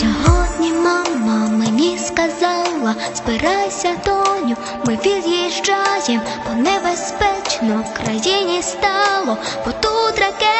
Сьогодні мама мені сказала, збирайся, доню, ми від'їжджаєм, бо небезпечно в країні стало, бо тут ракети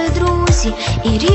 e iri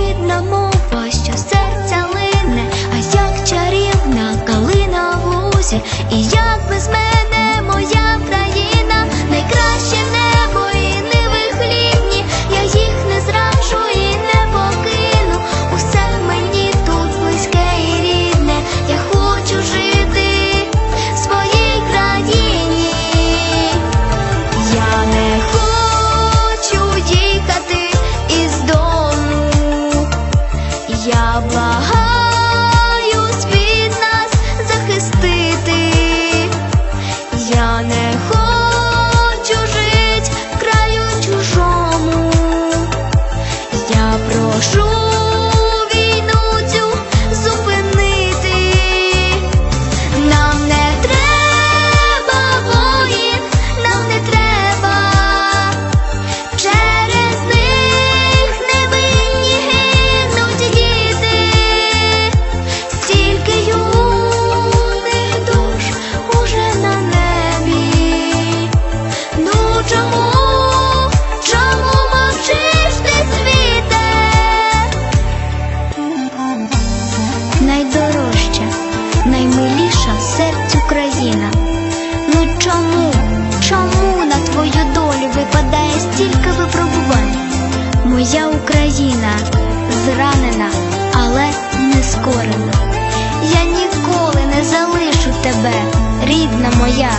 моя.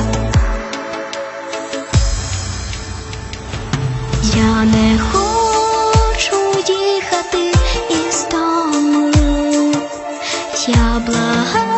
Я не хочу їхати із дому, я благаю.